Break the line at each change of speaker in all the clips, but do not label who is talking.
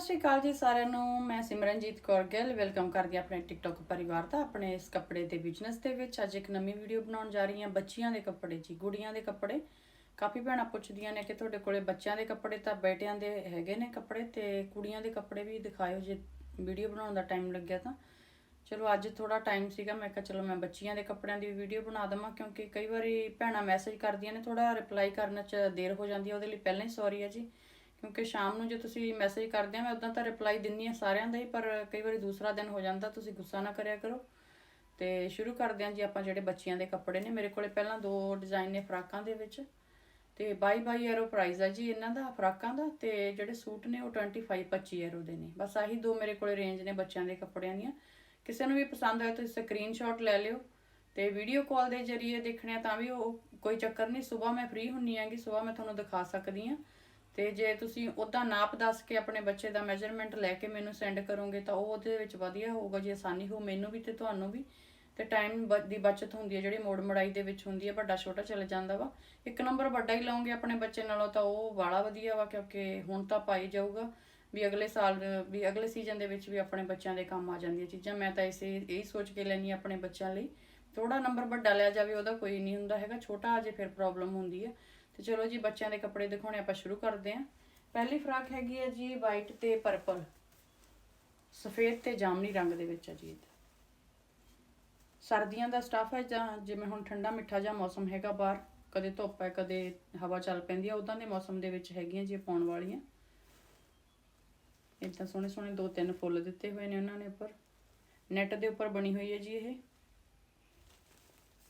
ਸਤਿ ਸ਼੍ਰੀ ਅਕਾਲ ਜੀ ਸਾਰਿਆਂ ਨੂੰ, ਮੈਂ ਸਿਮਰਨਜੀਤ ਕੌਰ ਗਿੱਲ ਵੈਲਕਮ ਕਰਦੀ ਹਾਂ ਆਪਣੇ ਟਿਕਟੌਕ ਪਰਿਵਾਰ ਦਾ, ਆਪਣੇ ਇਸ ਕੱਪੜੇ ਦੇ ਬਿਜ਼ਨਸ ਦੇ ਵਿੱਚ। ਅੱਜ ਇੱਕ ਨਵੀਂ ਵੀਡੀਓ ਬਣਾਉਣ ਜਾ ਰਹੀ ਹਾਂ, ਬੱਚੀਆਂ ਦੇ ਕੱਪੜੇ ਜੀ, ਗੁੜੀਆਂ ਦੇ ਕੱਪੜੇ। ਕਾਫੀ ਭੈਣਾਂ ਪੁੱਛਦੀਆਂ ਨੇ ਕਿ ਤੁਹਾਡੇ ਕੋਲੇ ਬੱਚਿਆਂ ਦੇ ਕੱਪੜੇ ਤਾਂ ਬੇਟਿਆਂ ਦੇ ਹੈਗੇ ਨੇ ਕੱਪੜੇ ਤੇ ਕੁੜੀਆਂ ਦੇ ਕੱਪੜੇ ਵੀ ਦਿਖਾਇਓ ਜੇ ਵੀਡੀਓ ਬਣਾਉਣ ਦਾ ਟਾਈਮ ਲੱਗਿਆ ਤਾਂ। ਚਲੋ ਅੱਜ ਥੋੜਾ ਟਾਈਮ ਸੀਗਾ, ਮੈਂ ਕਿਹਾ ਚਲੋ ਮੈਂ ਬੱਚੀਆਂ ਦੇ ਕੱਪੜਿਆਂ ਦੀ ਵੀਡੀਓ ਬਣਾ ਦਵਾਂ, ਕਿਉਂਕਿ ਕਈ ਵਾਰੀ ਭੈਣਾਂ ਮੈਸੇਜ ਕਰਦੀਆਂ ਨੇ ਥੋੜਾ ਰਿਪਲਾਈ ਕਰਨ 'ਚ ਦੇਰ ਹੋ ਜਾਂਦੀ ਹੈ, ਉਹਦੇ ਲਈ ਪਹਿਲਾਂ ਹੀ ਸੌਰੀ ਹੈ ਜੀ। ਕਿਉਂਕਿ ਸ਼ਾਮ ਨੂੰ ਜੇ ਤੁਸੀਂ ਮੈਸੇਜ ਕਰਦੇ ਆ, ਮੈਂ ਉਦਾਂ ਤਾਂ ਰਿਪਲਾਈ ਦਿੰਨੀ ਆ ਸਾਰਿਆਂ ਦਾ ਹੀ, ਪਰ ਕਈ ਵਾਰੀ ਦੂਸਰਾ ਦਿਨ ਹੋ ਜਾਂਦਾ, ਤੁਸੀਂ ਗੁੱਸਾ ਨਾ ਕਰਿਆ ਕਰੋ। ਤੇ ਸ਼ੁਰੂ ਕਰਦੇ ਹਾਂ ਜੀ ਆਪਾਂ ਜਿਹੜੇ ਬੱਚਿਆਂ ਦੇ ਕੱਪੜੇ ਨੇ, ਮੇਰੇ ਕੋਲੇ ਪਹਿਲਾਂ ਦੋ ਡਿਜ਼ਾਈਨ ਨੇ ਫਰਾਕਾਂ ਦੇ ਵਿੱਚ। ਤੇ 22 22 ਯੂਰੋ ਪ੍ਰਾਈਸ ਆ ਜੀ ਇਹਨਾਂ ਦਾ, ਫਰਾਕਾਂ ਦਾ, ਤੇ ਜਿਹੜੇ ਸੂਟ ਨੇ ਉਹ 25 25 ਯੂਰੋ ਦੇ ਨੇ। ਬਸ ਆਹੀ ਦੋ ਮੇਰੇ ਕੋਲੇ ਰੇਂਜ ਨੇ ਬੱਚਿਆਂ ਦੇ ਕੱਪੜਿਆਂ ਦੀਆਂ। ਕਿਸੇ ਨੂੰ ਵੀ ਪਸੰਦ ਆਏ, ਤੁਸੀਂ ਸਕਰੀਨਸ਼ਾਟ ਲੈ ਲਿਓ। ਤੇ ਵੀਡੀਓ ਕਾਲ ਦੇ ਜ਼ਰੀਏ ਦੇਖਣੇ ਆ ਤਾਂ ਵੀ ਉਹ ਕੋਈ ਚੱਕਰ ਨਹੀਂ, ਸਵੇਰ ਮੈਂ ਫ੍ਰੀ ਹੁੰਨੀ ਆਂਗੀ ਸਵੇਰ ਮੈਂ ਤੁਹਾਨੂੰ ਦਿਖਾ ਸਕਦੀ ਆ। ਤੇ ਜੇ ਤੁਸੀਂ ਉਹਦਾ ਨਾਪ ਦੱਸ ਕੇ ਆਪਣੇ ਬੱਚੇ ਦਾ ਮੈਜ਼ਰਮੈਂਟ ਲੈ ਕੇ ਮੈਨੂੰ ਸੈਂਡ ਕਰੋਗੇ ਤਾਂ ਉਹ ਉਹਦੇ ਵਿੱਚ ਵਧੀਆ ਹੋਊਗਾ, ਜੀ ਆਸਾਨੀ ਹੋ ਮੈਨੂੰ ਵੀ ਤੇ ਤੁਹਾਨੂੰ ਵੀ। ਤੇ ਟਾਈਮ ਦੀ ਬਚਤ ਹੁੰਦੀ ਹੈ, ਜਿਹੜੀ ਮੋੜ ਮੜਾਈ ਦੇ ਵਿੱਚ ਹੁੰਦੀ ਹੈ, ਵੱਡਾ ਛੋਟਾ ਚਲੇ ਜਾਂਦਾ ਵਾ। ਇੱਕ ਨੰਬਰ ਵੱਡਾ ਹੀ ਲਾਉਂਗੇ ਆਪਣੇ ਬੱਚੇ ਨਾਲੋਂ ਤਾਂ ਉਹ ਵਾਲਾ ਵਧੀਆ ਵਾ, ਕਿਉਂਕਿ ਹੁਣ ਤਾਂ ਪਾਈ ਜਾਊਗਾ। ਵੀ ਅਗਲੇ ਸਾਲ, ਵੀ ਅਗਲੇ ਸੀਜ਼ਨ ਦੇ ਵਿੱਚ ਵੀ ਆਪਣੇ ਬੱਚਿਆਂ ਦੇ ਕੰਮ ਆ ਜਾਂਦੀਆਂ ਚੀਜ਼ਾਂ। ਮੈਂ ਤਾਂ ਇਸੇ, ਇਹ ਸੋਚ ਕੇ ਲੈਣੀ ਆਪਣੇ ਬੱਚਿਆਂ ਲਈ। ਥੋੜਾ ਨੰਬਰ ਵੱਡਾ ਲਿਆ ਜਾਵੇ, ਉਹਦਾ ਕੋਈ ਨਹੀਂ ਹੁੰਦਾ ਹੈਗਾ। ਛੋਟਾ ਅਜੇ ਫਿਰ ਪ੍ਰੋਬਲਮ ਹੁੰਦੀ ਹੈ। ਤੇ ਚਲੋ ਜੀ ਬੱਚਿਆਂ ਦੇ ਕੱਪੜੇ ਦਿਖਾਉਣੇ ਆਪਾਂ ਸ਼ੁਰੂ ਕਰਦੇ ਹਾਂ। ਪਹਿਲੀ ਫਰਾਕ ਹੈਗੀ ਹੈ ਜੀ ਵਾਈਟ ਤੇ ਪਰਪਲ ਸਫੇਦ ਤੇ ਜਾਮਨੀ ਰੰਗ ਦੇ ਵਿੱਚ ਹੈ ਜੀ ਇਹ ਸਰਦੀਆਂ ਦਾ ਸਟਾਫ ਹੈ ਜਾਂ ਜਿਵੇਂ ਹੁਣ ਠੰਡਾ, ਮਿੱਠਾ ਜਿਹਾ ਮੌਸਮ ਹੈਗਾ ਬਾਹਰ, ਕਦੇ ਧੁੱਪ ਹੈ, ਕਦੇ ਹਵਾ ਚੱਲ ਪੈਂਦੀ ਹੈ ਉਦਾਂ ਦੇ ਮੌਸਮ ਦੇ ਵਿੱਚ ਹੈਗੀਆਂ ਜੀ ਇਹ ਪਾਉਣ ਵਾਲੀਆਂ। ਇਦਾਂ ਸੋਹਣੇ ਸੋਹਣੇ ਦੋ ਤਿੰਨ ਫੁੱਲ ਦਿੱਤੇ ਹੋਏ ਨੇ ਉਹਨਾਂ ਨੇ ਉੱਪਰ। ਨੈਟ ਦੇ ਉੱਪਰ ਬਣੀ ਹੋਈ ਹੈ ਜੀ ਇਹ।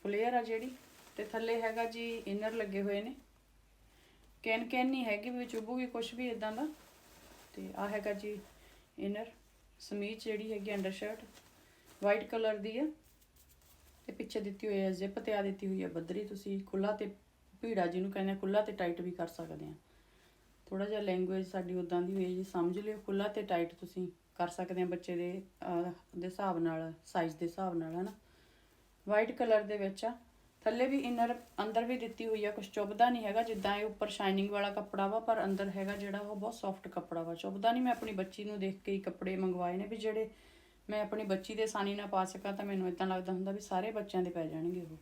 ਫਲੇਅਰ ਆ ਜਿਹੜੀ। ਤੇ ਥੱਲੇ ਹੈਗਾ ਜੀ ਇਨਰ ਲੱਗੇ ਹੋਏ ਨੇ। ਕੈਨ ਕੈਨ ਨਹੀਂ ਹੈਗੀ ਵੀ ਚੁੱਭੂਗੀ ਕੁਝ ਵੀ ਇਦਾਂ ਦਾ। ਤੇ ਆ ਹੈਗਾ ਜੀ ਇਨਰ ਸਮੀਚ ਜਿਹੜੀ ਹੈਗੀ ਅੰਡਰ ਵਾਈਟ ਕਲਰ ਦੀ ਹੈ ਤੇ ਪਿੱਛੇ ਦਿੱਤੀ ਹੋਈ ਹੈ ਜ਼ਿਪ ਤੇ ਆ ਦਿੱਤੀ ਹੋਈ ਹੈ ਬੱਦਰੀ। ਤੁਸੀਂ ਖੁੱਲਾ ਤੇ ਭੀੜਾ ਜਿਹਨੂੰ ਕਹਿੰਦੇ ਆ ਖੁੱਲਾ ਤੇ ਟਾਈਟ ਵੀ ਕਰ ਸਕਦੇ ਆ। ਥੋੜਾ ਜਿਹਾ ਲੈਂਗੁਏਜ ਸਾਡੀ ਉਦਾਂ ਦੀ ਹੋਈ ਜੀ, ਸਮਝ ਲਿਓ। ਖੁੱਲਾ ਤੇ ਟਾਈਟ ਤੁਸੀਂ ਕਰ ਸਕਦੇ ਆ ਬੱਚੇ ਦੇ ਦੇ ਹਿਸਾਬ ਨਾਲ ਸਾਈਜ਼ ਦੇ ਹਿਸਾਬ ਨਾਲ, ਹਨਾ। ਵਾਈਟ ਕਲਰ ਦੇ ਵਿੱਚ ਆ। ਥੱਲੇ ਵੀ ਇਨਰ ਅੰਦਰ ਵੀ ਦਿੱਤੀ ਹੋਈ ਆ ਕੁਝ ਚੁੱਭਦਾ ਨਹੀਂ ਹੈਗਾ, ਜਿੱਦਾਂ ਇਹ ਉੱਪਰ ਸ਼ਾਈਨਿੰਗ ਵਾਲਾ ਕੱਪੜਾ ਵਾ, ਪਰ ਅੰਦਰ ਹੈਗਾ ਜਿਹੜਾ ਉਹ ਬਹੁਤ ਸੌਫਟ ਕੱਪੜਾ ਵਾ। ਚੁੱਭਦਾ ਨਹੀਂ, ਮੈਂ ਆਪਣੀ ਬੱਚੀ ਨੂੰ ਦੇਖ ਕੇ ਹੀ ਕੱਪੜੇ ਮੰਗਵਾਏ ਨੇ ਵੀ ਜਿਹੜੇ ਮੈਂ ਆਪਣੀ ਬੱਚੀ ਦੇ ਆਸਾਨੀ ਨਾਲ ਪਾ ਸਕਾਂ, ਤਾਂ ਮੈਨੂੰ ਇਦਾਂ ਲੱਗਦਾ ਹੁੰਦਾ ਵੀ ਸਾਰੇ ਬੱਚਿਆਂ ਦੇ ਪੈ ਜਾਣਗੇ ਉਹ।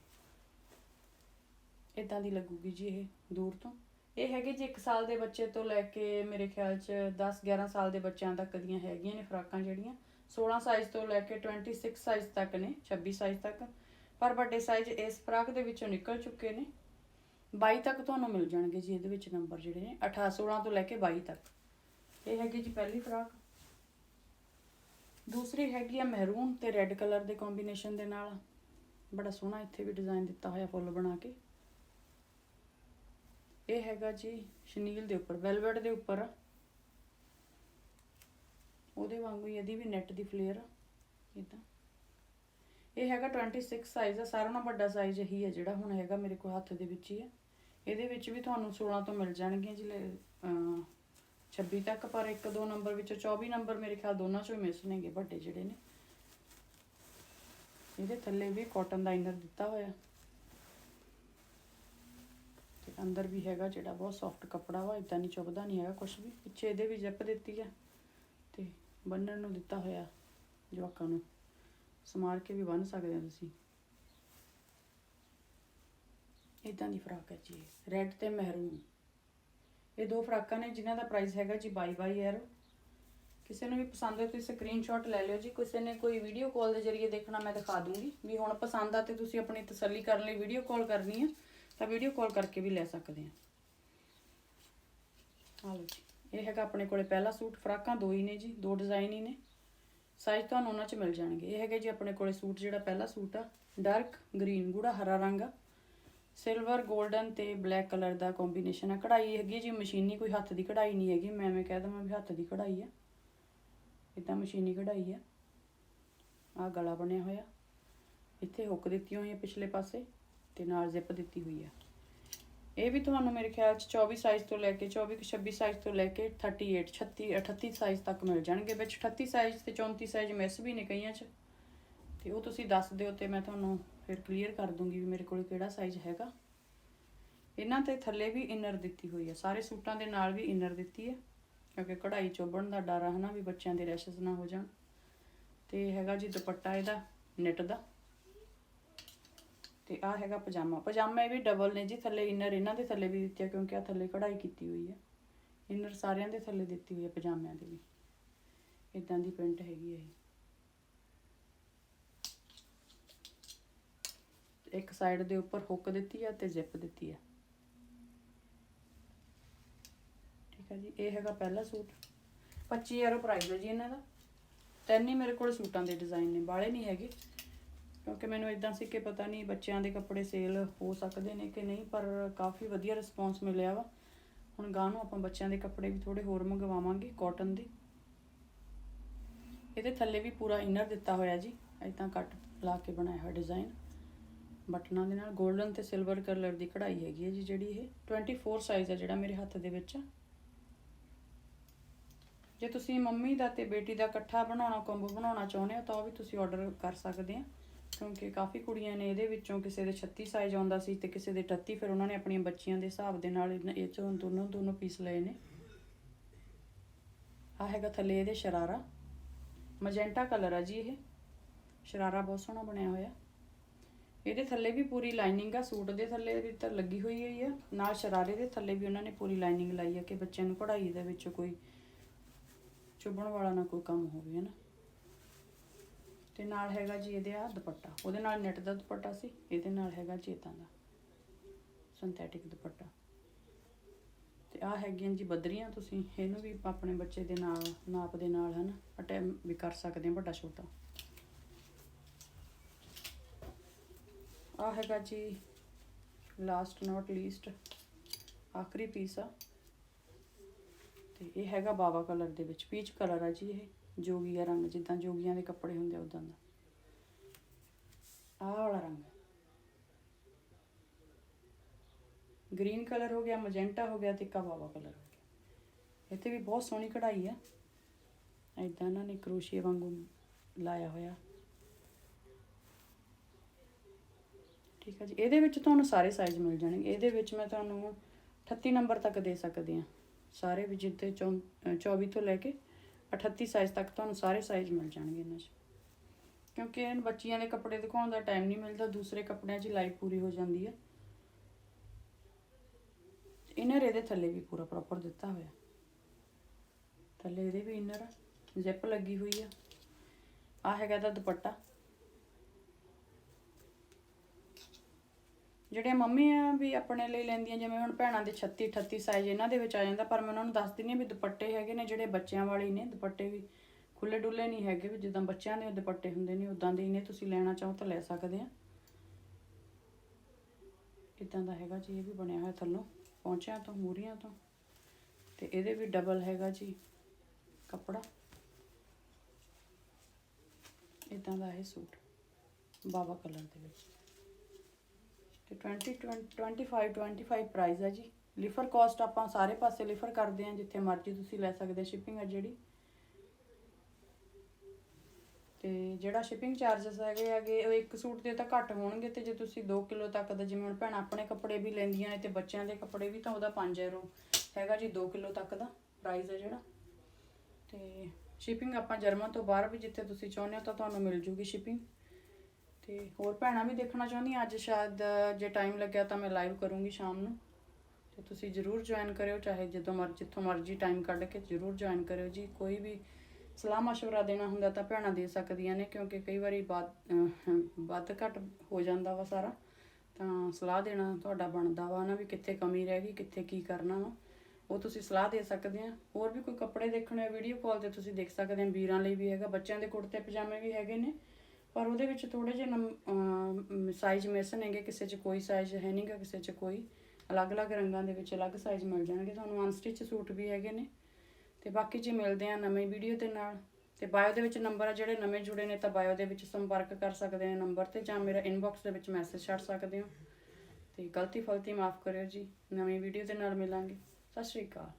ਇਦਾਂ ਦੀ ਲੱਗੂਗੀ ਜੀ ਇਹ, ਦੂਰ ਤੋਂ। ਇਹ ਹੈਗੇ ਜੀ 1 ਸਾਲ ਦੇ ਬੱਚੇ ਤੋਂ ਲੈ ਕੇ ਮੇਰੇ ਖਿਆਲ 'ਚ 10 11 ਸਾਲ ਦੇ ਬੱਚਿਆਂ ਤੱਕ ਦੀਆਂ ਹੈਗੀਆਂ ਨੇ ਫਰਾਕਾਂ ਜਿਹੜੀਆਂ। 16 ਸਾਈਜ਼ ਤੋਂ ਲੈ ਕੇ 26 ਸਾਈਜ਼ ਤੱਕ ਨੇ 26 ਸਾਈਜ਼ ਤੱਕ। ਪਰ ਵੱਡੇ ਸਾਈਜ਼ ਇਸ ਫਰਾਕ ਦੇ ਵਿੱਚੋਂ ਨਿਕਲ ਚੁੱਕੇ ਨੇ। 22 ਤੱਕ ਤੁਹਾਨੂੰ ਮਿਲ ਜਾਣਗੇ ਜੀ, ਇਹਦੇ ਵਿੱਚ ਨੰਬਰ ਜਿਹੜੇ ਨੇ 18 16 ਤੋਂ ਲੈ ਕੇ 22 ਤੱਕ। ਇਹ ਹੈਗੀ ਜੀ ਪਹਿਲੀ ਫਰਾਕ। ਦੂਸਰੀ ਹੈਗੀ ਆ ਮਹਿਰੂਨ ਤੇ ਰੈੱਡ ਕਲਰ ਦੇ ਕੰਬੀਨੇਸ਼ਨ ਦੇ ਨਾਲ। ਬੜਾ ਸੋਹਣਾ ਇੱਥੇ ਵੀ ਡਿਜ਼ਾਈਨ ਦਿੱਤਾ ਹੋਇਆ ਫੁੱਲ ਬਣਾ ਕੇ। ਇਹ ਹੈਗਾ ਜੀ ਸ਼ਨੀਲ ਦੇ ਉੱਪਰ, ਵੈਲਵਟ ਦੇ ਉੱਪਰ। ਉਹਦੇ ਵਾਂਗੂ ਹੀ ਇਹਦੀ ਵੀ ਨੈਟ ਦੀ ਫਲੇਅਰ ਆ। ਇਦਾਂ ਇਹ ਹੈਗਾ 26 ਸਾਈਜ਼ ਦਾ ਸਾਰਿਆਂ ਨਾਲੋਂ ਵੱਡਾ ਸਾਈਜ਼ ਇਹੀ ਹੈ ਜਿਹੜਾ ਹੁਣ ਹੈਗਾ ਮੇਰੇ ਕੋਲ ਹੱਥ ਦੇ ਵਿੱਚ ਹੀ ਹੈ ਇਹਦੇ ਵਿੱਚ ਵੀ ਤੁਹਾਨੂੰ 16 ਤੋਂ ਮਿਲ ਜਾਣਗੀਆਂ ਜੀ ਲੈ- 26 ਤੱਕ, ਪਰ ਇੱਕ ਦੋ ਨੰਬਰ ਵਿੱਚੋਂ 24 ਨੰਬਰ ਮੇਰੇ ਖਿਆਲ ਦੋਨਾਂ ਚੋਂ ਹੀ ਮਿਸ ਨੇਗੇ ਵੱਡੇ ਜਿਹੜੇ ਨੇ। ਇਹਦੇ ਥੱਲੇ ਵੀ ਕਾਟਨ ਦਾ ਇਨਰ ਦਿੱਤਾ ਹੋਇਆ। ਤੇ ਅੰਦਰ ਵੀ ਹੈਗਾ ਜਿਹੜਾ ਬਹੁਤ ਸੌਫਟ ਕੱਪੜਾ ਵਾ ਇਦਾਂ ਨਹੀਂ ਚੁੱਭਦਾ, ਨਹੀਂ ਹੈਗਾ ਕੁਝ ਵੀ। ਪਿੱਛੇ ਇਹਦੇ ਵੀ ਜ਼ਿਪ ਦਿੱਤੀ ਆ ਤੇ ਬੰਨਣ ਨੂੰ ਦਿੱਤਾ ਹੋਇਆ ਜਵਾਕਾਂ ਨੂੰ। ਸਮਾਰ ਕੇ ਵੀ ਬੰਨ ਸਕਦੇ ਹੋ ਤੁਸੀਂ। ਇਦਾਂ ਦੀ ਫਰਾਕ ਹੈ ਜੀ ਰੈੱਡ ਤੇ ਮਹਿਰੂਨ ਇਹ ਦੋ ਫਰਾਕਾਂ ਨੇ ਜਿਨ੍ਹਾਂ ਦਾ ਪ੍ਰਾਈਸ ਹੈਗਾ ਜੀ 22 22 ਯੂਰੋ ਕਿਸੇ ਨੂੰ ਵੀ ਪਸੰਦ ਹੈ ਤੁਸੀਂ ਸਕਰੀਨਸ਼ਾਟ ਲੈ ਲਿਓ ਜੀ। ਕਿਸੇ ਨੇ ਕੋਈ ਵੀਡੀਓ ਕਾਲ ਦੇ ਜ਼ਰੀਏ ਦੇਖਣਾ ਮੈਂ ਦਿਖਾ ਦੂੰਗੀ। ਵੀ ਹੁਣ ਪਸੰਦ ਆ ਤੇ ਤੁਸੀਂ ਆਪਣੀ ਤਸੱਲੀ ਕਰਨ ਲਈ ਵੀਡੀਓ ਕਾਲ ਕਰਨੀ ਹੈ ਤਾਂ ਵੀਡੀਓ ਕਾਲ ਕਰਕੇ ਵੀ ਲੈ ਸਕਦੇ ਆ। ਆ ਲਓ ਜੀ। ਇਹ ਹੈਗਾ ਆਪਣੇ ਕੋਲੇ ਪਹਿਲਾ ਸੂਟ। ਫਰਾਕਾਂ ਦੋ ਹੀ ਨੇ ਜੀ, ਦੋ ਡਿਜ਼ਾਈਨ ਹੀ ਨੇ। ਸਾਈਜ਼ ਤੁਹਾਨੂੰ ਉਹਨਾਂ 'ਚ ਮਿਲ ਜਾਣਗੇ। ਇਹ ਹੈਗੇ ਜੀ ਆਪਣੇ ਕੋਲੇ ਸੂਟ, ਜਿਹੜਾ ਪਹਿਲਾ ਸੂਟ ਆ ਡਾਰਕ ਗ੍ਰੀਨ ਗੂੜਾ, ਹਰਾ ਰੰਗ। ਆ ਸਿਲਵਰ 골ਡਨ ਤੇ ਬਲੈਕ ਕਲਰ ਦਾ ਕੰਬੀਨੇਸ਼ਨ ਆ। ਕਢਾਈ ਹੈਗੀ ਜੀ, ਮਸ਼ੀਨੀ, ਕੋਈ ਹੱਥ ਦੀ ਕਢਾਈ ਨਹੀਂ ਹੈਗੀ। ਮੈਂ ਐਵੇਂ ਕਹਿ ਦਵਾਂ ਵੀ ਹੱਥ ਦੀ ਕਢਾਈ ਆ। ਇਦਾਂ ਮਸ਼ੀਨੀ ਕਢਾਈ ਆ। ਆ ਗਲਾ ਬਣਿਆ ਹੋਇਆ। ਇੱਥੇ ਹੁੱਕ ਦਿੱਤੀ ਹੋਈ ਹੈ ਪਿਛਲੇ ਪਾਸੇ ਤੇ ਨਾਲ ਜ਼ਿਪ ਦਿੱਤੀ ਹੋਈ ਆ। ਇਹ ਵੀ ਤੁਹਾਨੂੰ ਮੇਰੇ ਖਿਆਲ ਚ 24 ਸਾਈਜ਼ ਤੋਂ ਲੈ ਕੇ 24 26 ਸਾਈਜ਼ ਤੋਂ ਲੈ ਕੇ 38 36 38 ਸਾਈਜ਼ ਤੱਕ ਮਿਲ ਜਾਣਗੇ, ਵਿੱਚ 38 ਸਾਈਜ਼ ਤੇ 34 ਸਾਈਜ਼ ਮਿਸ ਵੀ ਨੇ ਕਈਆਂ ਚ। ਤੇ ਉਹ ਤੁਸੀਂ ਦੱਸ ਦਿਓ ਤੇ ਮੈਂ ਤੁਹਾਨੂੰ ਫਿਰ ਕਲੀਅਰ ਕਰ ਦੂੰਗੀ ਵੀ ਮੇਰੇ ਕੋਲ ਕਿਹੜਾ ਸਾਈਜ਼ ਹੈਗਾ। ਇਹਨਾਂ ਤੇ ਥੱਲੇ ਵੀ ਇਨਰ ਦਿੱਤੀ ਹੋਈ ਹੈ ਸਾਰੇ ਸੂਟਾਂ ਦੇ ਨਾਲ ਵੀ ਇਨਰ ਦਿੱਤੀ ਹੈ ਕਿਉਂਕਿ ਕਢਾਈ ਚੋਬਣ ਦਾ ਡਰ ਹੈ ਨਾ ਵੀ ਬੱਚਿਆਂ ਦੇ ਰੈਸ਼ਸ ਨਾ ਹੋ ਜਾਣ। ਤੇ ਹੈਗਾ ਜੀ ਦੁਪੱਟਾ ਇਹਦਾ ਨੈਟ ਦਾ। ਤੇ ਆ ਹੈਗਾ ਪਜਾਮਾ। ਪਜਾਮੇ ਵੀ ਡਬਲ ਨੇ ਜੀ, ਥੱਲੇ ਇਨਰ ਇਹਨਾਂ ਦੇ ਥੱਲੇ ਵੀ ਦਿੱਤੀ ਆ, ਕਿਉਂਕਿ ਆ ਥੱਲੇ ਕਢਾਈ ਕੀਤੀ ਹੋਈ ਹੈ ਇਨਰ ਸਾਰਿਆਂ ਦੇ ਥੱਲੇ ਦਿੱਤੀ ਹੋਈ ਹੈ ਪਜਾਮਿਆਂ ਦੇ ਵੀ। ਇਦਾਂ ਦੀ ਪ੍ਰਿੰਟ ਹੈਗੀ ਹੈ ਇੱਕ ਸਾਈਡ ਦੇ ਉੱਪਰ ਹੁੱਕ ਦਿੱਤੀ ਆ ਤੇ ਜ਼ਿਪ ਦਿੱਤੀ ਆ। ਠੀਕ ਹੈ ਜੀ, ਇਹ ਹੈਗਾ ਪਹਿਲਾ ਸੂਟ। 25 ਯੂਰੋ ਪ੍ਰਾਈਸ ਹੈ ਜੀ ਇਹਨਾਂ ਦਾ। ਤਿੰਨ ਹੀ ਮੇਰੇ ਕੋਲ ਸੂਟਾਂ ਦੇ ਡਿਜ਼ਾਈਨ ਨੇ ਬਾਲੇ ਨਹੀਂ ਹੈਗੇ। ਕਿਉਂਕਿ ਮੈਨੂੰ ਇਦਾਂ ਸੀ ਕਿ ਪਤਾ ਨਹੀਂ ਬੱਚਿਆਂ ਦੇ ਕੱਪੜੇ ਸੇਲ ਹੋ ਸਕਦੇ ਨੇ ਕਿ ਨਹੀਂ, ਪਰ ਕਾਫੀ ਵਧੀਆ ਰਿਸਪੌਂਸ ਮਿਲਿਆ ਵਾ। ਹੁਣ ਗਾਂ ਨੂੰ ਆਪਾਂ ਬੱਚਿਆਂ ਦੇ ਕੱਪੜੇ ਵੀ ਥੋੜੇ ਹੋਰ ਮੰਗਵਾਵਾਂਗੇ ਕਾਟਨ ਦੇ। ਇਹਦੇ ਥੱਲੇ ਵੀ ਪੂਰਾ ਇਨਰ ਦਿੱਤਾ ਹੋਇਆ ਜੀ ਇਦਾਂ ਕੱਟ ਲਾ ਕੇ ਬਣਾਇਆ ਹੋਇਆ ਡਿਜ਼ਾਈਨ ਬਟਨਾਂ ਦੇ ਨਾਲ 골ਡਨ ਤੇ ਸਿਲਵਰ ਕਲਰ ਦੀ ਕਢਾਈ ਹੈਗੀ ਹੈ ਜੀ ਜਿਹੜੀ ਇਹ। 24 ਸਾਈਜ਼ ਹੈ ਜਿਹੜਾ ਮੇਰੇ ਹੱਥ ਦੇ ਵਿੱਚ ਆ। ਜੇ ਤੁਸੀਂ ਮੰਮੀ ਦਾ ਤੇ ਬੇਟੀ ਦਾ ਇਕੱਠਾ ਬਣਾਉਣਾ ਕੰਬੋ ਬਣਾਉਣਾ ਚਾਹੁੰਦੇ ਹੋ ਤਾਂ ਉਹ ਵੀ ਤੁਸੀਂ ਆਰਡਰ ਕਰ ਸਕਦੇ ਆ। ਕਿਉਂਕਿ ਕਾਫੀ ਕੁੜੀਆਂ ਨੇ ਇਹਦੇ ਵਿੱਚੋਂ ਕਿਸੇ ਦੇ 36 ਸਾਈਜ਼ ਆਉਂਦਾ ਸੀ ਤੇ ਕਿਸੇ ਦੇ 38 ਫਿਰ ਉਹਨਾਂ ਨੇ ਆਪਣੀਆਂ ਬੱਚੀਆਂ ਦੇ ਹਿਸਾਬ ਦੇ ਨਾਲ ਇਹਨਾਂ- ਇਹ ਚੋਂ ਦੋਨੋਂ ਦੋਨੋਂ ਪੀਸ ਲਏ ਨੇ। ਆ ਹੈਗਾ ਥੱਲੇ ਇਹਦੇ ਸ਼ਰਾਰਾ। ਮਜੈਂਟਾ ਕਲਰ ਆ ਜੀ ਇਹ। ਸ਼ਰਾਰਾ ਬਹੁਤ ਸੋਹਣਾ ਬਣਿਆ ਹੋਇਆ। ਇਹਦੇ ਥੱਲੇ ਵੀ ਪੂਰੀ ਲਾਈਨਿੰਗ ਆ, ਸੂਟ ਦੇ ਥੱਲੇ ਵੀ ਤਾਂ ਲੱਗੀ ਹੋਈ ਹੋਈ ਆ। ਨਾਲ ਸ਼ਰਾਰੇ ਦੇ ਥੱਲੇ ਵੀ ਉਹਨਾਂ ਨੇ ਪੂਰੀ ਲਾਈਨਿੰਗ ਲਾਈ ਆ ਕਿ ਬੱਚਿਆਂ ਨੂੰ ਪੜ੍ਹਾਈ ਦੇ ਵਿੱਚ ਕੋਈ ਚੁੱਭਣ ਵਾਲਾ ਨਾ ਕੋਈ ਕੰਮ ਹੋਵੇ ਹੈ ਨਾ ਤੇ ਨਾਲ ਹੈਗਾ ਜੀ ਇਹਦੇ ਆ ਦੁਪੱਟਾ। ਉਹਦੇ ਨਾਲ ਨੈਟ ਦਾ ਦੁਪੱਟਾ ਸੀ, ਇਹਦੇ ਨਾਲ ਹੈਗਾ ਚੇਤਾਂ ਦਾ। ਸਿੰਥੈਟਿਕ ਦੁਪੱਟਾ। ਤੇ ਆ ਹੈਗੀਆਂ ਜੀ ਬਦਰੀਆਂ ਤੁਸੀਂ, ਇਹਨੂੰ ਵੀ ਆਪਣੇ ਬੱਚੇ ਦੇ ਨਾਲ, ਨਾਪ ਦੇ ਨਾਲ ਹਨ ਅਟੈਮ ਵੀ ਕਰ ਸਕਦੇ ਆ ਵੱਡਾ ਛੋਟਾ। ਆ ਹੈਗਾ ਜੀ ਲਾਸਟ ਨਾਟ ਲੀਸਟ ਆਖਰੀ ਪੀਸ ਆ। ਤੇ ਇਹ ਹੈਗਾ ਬਾਵਾ ਕਲਰ ਦੇ ਵਿੱਚ, ਪੀਚ ਕਲਰ ਆ ਜੀ ਇਹ, ਜੋਗੀਆ ਰੰਗ, ਜਿੱਦਾਂ ਜੋਗੀਆਂ ਦੇ ਕੱਪੜੇ ਹੁੰਦੇ ਆ ਉਦਾਂ ਦਾ। ਆਹ ਵਾਲਾ ਰੰਗ। ਗ੍ਰੀਨ ਕਲਰ ਹੋ ਗਿਆ, ਮਜੈਂਟਾ ਹੋ ਗਿਆ ਤੇ ਕਾ ਕਲਰ ਹੋ ਗਿਆ। ਇੱਥੇ ਵੀ ਬਹੁਤ ਸੋਹਣੀ ਕਢਾਈ ਆ। ਐਦਾਂ ਇਹਨਾਂ ਨੇ ਕਰੋਸ਼ੀਏ ਵਾਂਗੂ ਲਾਇਆ ਹੋਇਆ। ਠੀਕ ਹੈ ਜੀ, ਇਹਦੇ ਵਿੱਚ ਤੁਹਾਨੂੰ ਸਾਰੇ ਸਾਈਜ਼ ਮਿਲ ਜਾਣਗੇ। ਇਹਦੇ ਵਿੱਚ ਮੈਂ ਤੁਹਾਨੂੰ 38 ਨੰਬਰ ਤੱਕ ਦੇ ਸਕਦੀ ਹਾਂ। ਸਾਰੇ ਵੀ ਜਿੱਤੇ 24 ਤੋਂ ਲੈ ਕੇ 38 ਸਾਈਜ਼ ਤੱਕ ਤੁਹਾਨੂੰ ਸਾਰੇ ਸਾਈਜ਼ ਮਿਲ ਜਾਣਗੇ ਇਹਨਾਂ 'ਚ। ਕਿਉਂਕਿ ਇਹਨਾਂ ਬੱਚੀਆਂ ਦੇ ਕੱਪੜੇ ਦਿਖਾਉਣ ਦਾ ਟਾਈਮ ਨਹੀਂ ਮਿਲਦਾ, ਦੂਸਰੇ ਕੱਪੜਿਆਂ 'ਚ ਲਾਈਵ ਪੂਰੀ ਹੋ ਜਾਂਦੀ ਹੈ। ਇਨਰ ਇਹਦੇ ਥੱਲੇ ਵੀ ਪੂਰਾ ਪ੍ਰੋਪਰ ਦਿੱਤਾ ਹੋਇਆ। ਥੱਲੇ ਇਹਦੇ ਵੀ ਇਨਰ ਜ਼ਿਪ ਲੱਗੀ ਹੋਈ ਆ। ਆ ਹੈਗਾ ਦਾ ਦੁਪੱਟਾ। ਜਿਹੜੇ ਮੰਮੀ ਆ ਵੀ ਆਪਣੇ ਲਈ ਲੈਂਦੀਆਂ, ਜਿਵੇਂ ਹੁਣ ਭੈਣਾਂ ਦੇ 36 38 ਸਾਈਜ਼ ਇਹਨਾਂ ਦੇ ਵਿੱਚ ਆ ਜਾਂਦਾ, ਪਰ ਮੈਂ ਉਹਨਾਂ ਨੂੰ ਦੱਸ ਦਿੰਦੀ ਹਾਂ ਵੀ ਦੁਪੱਟੇ ਹੈਗੇ ਨੇ ਜਿਹੜੇ ਬੱਚਿਆਂ ਵਾਲੇ ਨੇ, ਦੁਪੱਟੇ ਵੀ ਖੁੱਲੇ ਡੁੱਲੇ ਨਹੀਂ ਹੈਗੇ ਵੀ ਜਿੱਦਾਂ ਬੱਚਿਆਂ ਦੇ ਦੁਪੱਟੇ ਹੁੰਦੇ ਨੇ ਉਦਾਂ ਦੇ ਹੀ ਨੇ, ਤੁਸੀਂ ਲੈਣਾ ਚਾਹੋ ਤਾਂ ਲੈ ਸਕਦੇ ਆ। ਇਦਾਂ ਦਾ ਹੈਗਾ ਜੀ, ਇਹ ਵੀ ਬਣਿਆ ਹੋਇਆ ਥੱਲੋਂ ਪਹੁੰਚਿਆਂ ਤੋਂ ਮੂਰੀਆਂ ਤੋਂ, ਤੇ ਇਹਦੇ ਵੀ ਡਬਲ ਹੈਗਾ ਜੀ, ਕੱਪੜਾ। ਇਦਾਂ ਦਾ ਇਹ ਸੂਟ, ਬਾਵਾ ਕਲਰ ਦੇ ਵਿੱਚ। ਤੇ 20 20 25 25 ਪ੍ਰਾਈਸ ਹੈ ਜੀ। ਲਿਫਰ ਕਾਸਟ ਆਪਾਂ ਸਾਰੇ ਪਾਸੇ ਲਿਫਰ ਕਰਦੇ ਆ, ਜਿੱਥੇ ਮਰਜ਼ੀ ਤੁਸੀਂ ਲੈ ਸਕਦੇ ਸ਼ਿਪਿੰਗ ਹੈ ਜਿਹੜੀ। ਤੇ ਜਿਹੜਾ ਸ਼ਿਪਿੰਗ ਚਾਰजेस ਹੈਗੇ ਹੈਗੇ, ਉਹ ਇੱਕ ਸੂਟ ਦੇ ਤਾਂ ਘੱਟ ਹੋਣਗੇ ਤੇ ਜੇ ਤੁਸੀਂ 2 ਕਿਲੋ ਤੱਕ ਦਾ, ਜਿਵੇਂ ਹੁਣ ਭੈਣ ਆਪਣੇ ਕੱਪੜੇ ਵੀ ਲੈਂਦੀਆਂ ਨੇ ਤੇ ਬੱਚਿਆਂ ਦੇ ਕੱਪੜੇ ਵੀ, ਤਾਂ ਉਹਦਾ 5 ਯੂਰੋ ਹੈਗਾ ਜੀ 2 ਕਿਲੋ ਤੱਕ ਦਾ ਪ੍ਰਾਈਸ ਹੈ ਜਿਹੜਾ। ਤੇ ਸ਼ਿਪਿੰਗ ਆਪਾਂ ਜਰਮਨ ਤੋਂ ਬਾਹਰ ਵੀ ਜਿੱਥੇ ਤੁਸੀਂ ਚਾਹੁੰਦੇ ਹੋ, ਤਾਂ ਤੁਹਾਨੂੰ ਮਿਲ ਜੂਗੀ ਸ਼ਿਪਿੰਗ ਤੇ ਹੋਰ ਭੈਣਾਂ ਵੀ ਦੇਖਣਾ ਚਾਹੁੰਦੀਆਂ ਅੱਜ ਸ਼ਾਇਦ ਜੇ ਟਾਈਮ ਲੱਗਿਆ ਤਾਂ ਮੈਂ ਲਾਈਵ ਕਰੂੰਗੀ ਸ਼ਾਮ ਨੂੰ ਤੇ ਤੁਸੀਂ ਜਰੂਰ ਜੁਆਇਨ ਕਰਿਓ ਚਾਹੇ ਜਦੋਂ ਮਰਜ਼ੀ ਜਿੱਥੋਂ ਮਰਜ਼ੀ ਟਾਈਮ ਕੱਢ ਕੇ ਜਰੂਰ ਜੁਆਇਨ ਕਰਿਓ ਜੀ ਕੋਈ ਵੀ ਸਲਾਹ مشورہ ਦੇਣਾ ਹੁੰਦਾ ਤਾਂ ਭੈਣਾਂ ਦੇ ਸਕਦੀਆਂ ਨੇ ਕਿਉਂਕਿ ਕਈ ਵਾਰੀ ਬਾਤ ਵੱਧ ਘੱਟ ਹੋ ਜਾਂਦਾ ਵਾ ਸਾਰਾ ਤਾਂ ਸਲਾਹ ਦੇਣਾ ਤੁਹਾਡਾ ਬਣਦਾ ਵਾ ਨਾ ਵੀ ਕਿੱਥੇ ਕਮੀ ਰਹਿ ਗਈ ਕਿੱਥੇ ਕੀ ਕਰਨਾ ਵਾ ਉਹ ਤੁਸੀਂ ਸਲਾਹ ਦੇ ਸਕਦੇ ਆ ਹੋਰ ਵੀ ਕੋਈ ਕੱਪੜੇ ਦੇਖਣੇ ਆ ਵੀਡੀਓ ਕਾਲ ਤੇ ਤੁਸੀਂ ਦੇਖ ਸਕਦੇ ਆ ਵੀਰਾਂ ਲਈ ਵੀ ਹੈਗਾ ਬੱਚਿਆਂ ਦੇ ਕੁੜਤੇ ਪਜਾਮੇ ਵੀ ਹੈਗੇ ਨੇ ਪਰ ਉਹਦੇ ਵਿੱਚ ਥੋੜੇ ਜਿਹੇ ਸਾਈਜ਼ ਮਿਸ ਨੇਗੇ, ਕਿਸੇ 'ਚ ਕੋਈ ਸਾਈਜ਼ ਹੈ ਨਹੀਂਗਾ ਕਿਸੇ 'ਚ ਕੋਈ ਅਲੱਗ-ਅਲੱਗ ਰੰਗਾਂ ਦੇ ਵਿੱਚ ਅਲੱਗ ਸਾਈਜ਼ ਮਿਲ ਜਾਣਗੇ। ਤੁਹਾਨੂੰ ਅਨਸਟਿਚ ਸੂਟ ਵੀ ਹੈਗੇ ਨੇ। ਤੇ ਬਾਕੀ ਜੀ ਮਿਲਦੇ ਆ ਨਵੀਂ ਵੀਡੀਓ ਦੇ ਨਾਲ, ਤੇ ਬਾਇਓ ਦੇ ਵਿੱਚ ਨੰਬਰ ਆ ਜਿਹੜੇ ਨਵੇਂ ਜੁੜੇ ਨੇ, ਤਾਂ ਬਾਇਓ ਦੇ ਵਿੱਚ ਸੰਪਰਕ ਕਰ ਸਕਦੇ ਨੇ ਨੰਬਰ ਤੇ ਜਾਂ ਮੇਰਾ ਇਨਬਾਕਸ ਦੇ ਵਿੱਚ ਮੈਸੇਜ ਛੱਡ ਸਕਦੇ ਹੋ। ਤੇ ਗਲਤੀ ਫਲਤੀ ਮਾਫ ਕਰਿਓ ਜੀ। ਨਵੀਂ ਵੀਡੀਓ ਦੇ ਨਾਲ ਮਿਲਾਂਗੇ। ਸਤਿ ਸ਼੍ਰੀ ਅਕਾਲ।